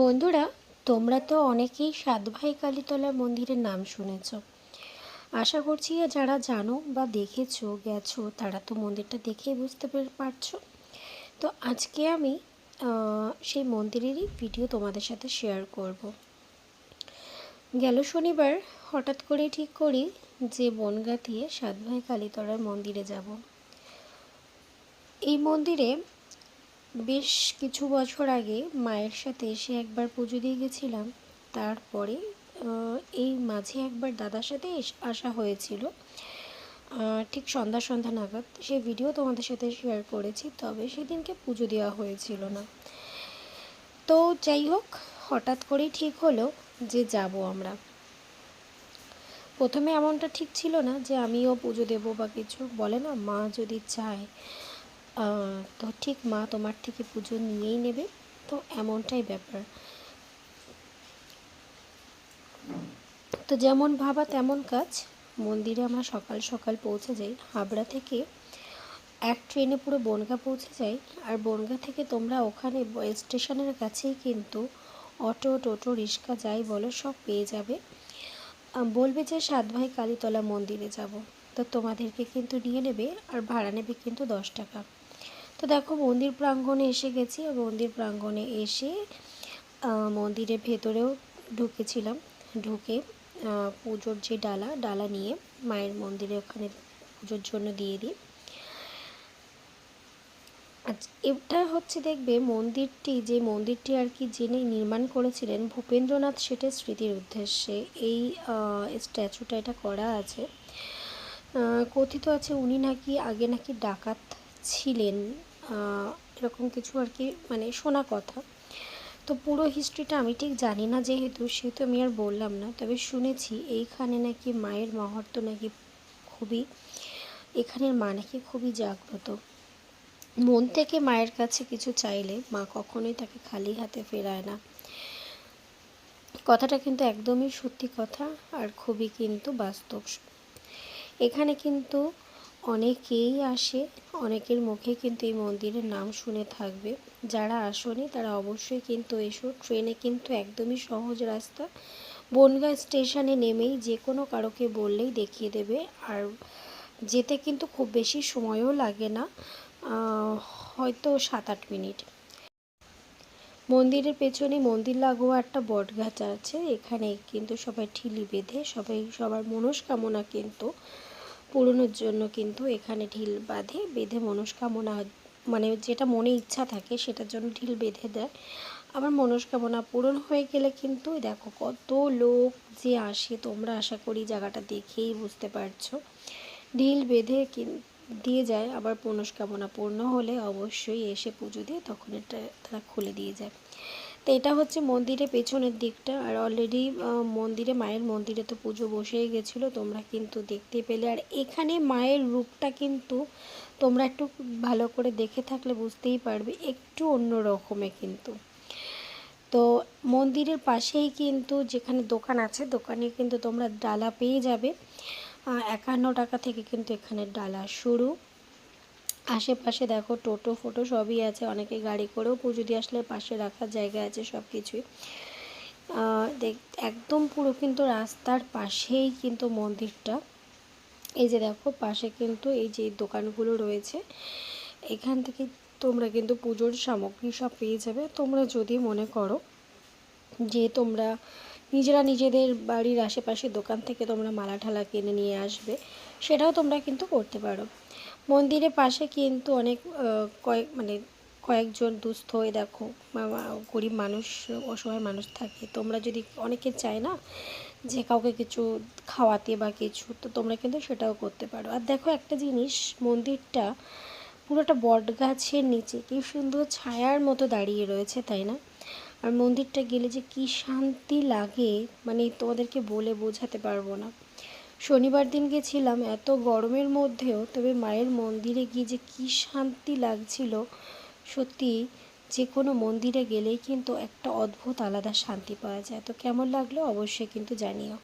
বন্ধুরা, তোমরা তো অনেকেই সাতভাই কালীতলা মন্দিরের নাম শুনেছ। আশা করছি যারা জানো বা দেখেছ, গেছো, তারা তো মন্দিরটা দেখেই বুঝতে পেরে, পারছ। তো আজকে আমি সেই মন্দিরেরই ভিডিও তোমাদের সাথে শেয়ার করব। গেল শনিবার হঠাৎ করে ঠিক করি যে বনগাঁতিয়ে সাতভাই কালীতলার মন্দিরে যাব। এই মন্দিরে বেশ কিছু বছর আগে মায়ের সাথে এসে একবার পুজো দিয়ে গেছিলাম। তারপরে এই মাঝে একবার দাদার সাথে আসা হয়েছিল। ঠিক সন্ধ্যা সন্ধ্যা নাগাদ সেই ভিডিও তোমাদের সাথে শেয়ার করেছি, তবে সেদিনকে পুজো দেওয়া হয়েছিল না। তো যাই হোক, হঠাৎ করেই ঠিক হলো যে যাব আমরা। প্রথমে এমনটা ঠিক ছিল না যে আমিও পুজো দেবো বা কিছু, বলে না, মা যদি চায় তো ঠিক মা তোমার থেকে পুজো নিয়েই নেবে, তো এমনটাই ব্যাপার। তো যেমন ভাবা তেমন কাজ। মন্দিরে আমরা সকাল সকাল পৌঁছে যাই। হাবড়া থেকে এক ট্রেনে পুরো বনগা পৌঁছে যাই। আর বনগা থেকে তোমরা ওখানে স্টেশনের কাছেই কিন্তু অটো, টোটো, রিক্সা যাই বলো সব পেয়ে যাবে। বলবে যে সাত ভাই কালীতলা মন্দিরে যাব। তো তোমাদেরকে কিন্তু নিয়ে নেবে। আর ভাড়া নেবে কিন্তু দশ টাকা। তো দেখো মন্দির প্রাঙ্গণে এসে গেছি। আর মন্দির প্রাঙ্গণে এসে মন্দিরের ভেতরেও ঢুকেছিলাম। ঢুকে পুজোর যে ডালা ডালা নিয়ে মায়ের মন্দিরে ওখানে পুজোর জন্য দিয়ে দিই। এটা হচ্ছে দেখবে মন্দিরটি, যে মন্দিরটি আর কি যিনি নির্মাণ করেছিলেন ভূপেন্দ্রনাথ শেঠের স্মৃতির উদ্দেশ্যে, এই স্ট্যাচুটা এটা করা আছে। কথিত আছে উনি নাকি আগে নাকি ডাকাত ছিলেন। এরকম কিছু আর কি মানে শোনা কথা। তো পুরো হিস্ট্রিটা আমি ঠিক জানি না যেহেতু, সেহেতু আমি আর বললাম না। তবে শুনেছি এইখানে নাকি মায়ের মহত্ব নাকি খুবই, এখানের মা নাকি খুবই জাগ্রত। মন থেকে মায়ের কাছে কিছু চাইলে মা কখনোই তাকে খালি হাতে ফেরায় না। কথাটা কিন্তু একদমই সত্যি কথা আর খুবই কিন্তু বাস্তব। এখানে কিন্তু অনেকেই আসে, অনেকের মুখে কিন্তু এই মন্দিরের নাম শুনে থাকবে। যারা আসনি তারা অবশ্যই কিন্তু এসো। ট্রেনে কিন্তু একদমই সহজ রাস্তা। বনগাঁ স্টেশনে নেমেই যে কোনো কারোকে বললেই দেখিয়ে দেবে। আর যেতে কিন্তু খুব বেশি সময়ও লাগে না হয়তো সাত আট মিনিট। মন্দিরের পেছনে মন্দির লাগোয়া একটা বট গাছ আছে। এখানে কিন্তু সবাই ঠিলি বেঁধে, সবাই সবার মনস্কামনা কিন্তু পূরণের জন্য কিন্তু এখানে ঢিল বাঁধে, বেঁধে মনস্কামনা মানে যেটা মনে ইচ্ছা থাকে সেটার জন্য ঢিল বেঁধে দেয়। আবার মনস্কামনা পূরণ হয়ে গেলে কিন্তু দেখো কত লোক যে আসে, তোমরা আশা করি জায়গাটা দেখেই বুঝতে পারছ। ঢিল বেঁধে দিয়ে যায়, আবার মনস্কামনা পূর্ণ হলে অবশ্যই এসে পুজো দিয়ে তখন এটা তারা খুলে দিয়ে যায়। তো এটা হচ্ছে মন্দিরের পেছনের দিকটা। আর অলরেডি মন্দিরে, মায়ের মন্দিরে তো পুজো বসেই গেছিল, তোমরা কিন্তু দেখতে পেলে। আর এখানে মায়ের রূপটা কিন্তু তোমরা একটু ভালো করে দেখে থাকলে বুঝতেই পারবে, একটু অন্য রকমে কিন্তু। তো মন্দিরের পাশেই কিন্তু যেখানে দোকান আছে, দোকানে কিন্তু তোমরা ডালা পেয়ে যাবে। একান্ন টাকা থেকে কিন্তু এখানে ডালা শুরু। আশেপাশে দেখো টোটো, ফোটো সবই আছে। অনেকে গাড়ি করেও পুজো দিয়ে আসলে পাশে রাখার জায়গা আছে সব কিছুই দেখ, একদম পুরো কিন্তু রাস্তার পাশেই কিন্তু মন্দিরটা। এই যে দেখো, পাশে কিন্তু এই যে দোকানগুলো রয়েছে, এখান থেকে তোমরা কিন্তু পুজোর সামগ্রী সব পেয়ে যাবে। তোমরা যদি মনে করো যে তোমরা নিজেরা নিজেদের বাড়ির আশেপাশে দোকান থেকে তোমরা মালা ঠালা কিনে নিয়ে আসবে, সেটাও তোমরা কিন্তু করতে পারো। মন্দিরের পাশে কিন্তু অনেক কয়েক মানে কয়েকজন দুস্থ হয়ে দেখো গরিব মানুষ, অসহায় মানুষ থাকে। তোমরা যদি অনেকে চায় না যে কাউকে কিছু খাওয়াতে বা কিছু, তো তোমরা কিন্তু সেটাও করতে পারো। আর দেখো একটা জিনিস, মন্দিরটা পুরোটা বট গাছের নিচে, কি সুন্দর ছায়ার মতো দাঁড়িয়ে রয়েছে, তাই না? আর মন্দিরটা গেলে যে কি শান্তি লাগে মানে তোমাদেরকে বলে বোঝাতে পারব না। শনিবার দিন গেছিলাম, এত গরমের মধ্যেও, তবে মায়ের মন্দিরে গিয়ে যে কী শান্তি লাগছিল, সত্যি যে কোনো মন্দিরে গেলেই কিন্তু একটা অদ্ভুত আলাদা শান্তি পাওয়া যায়। তো কেমন লাগল অবশ্যই কিন্তু জানিও।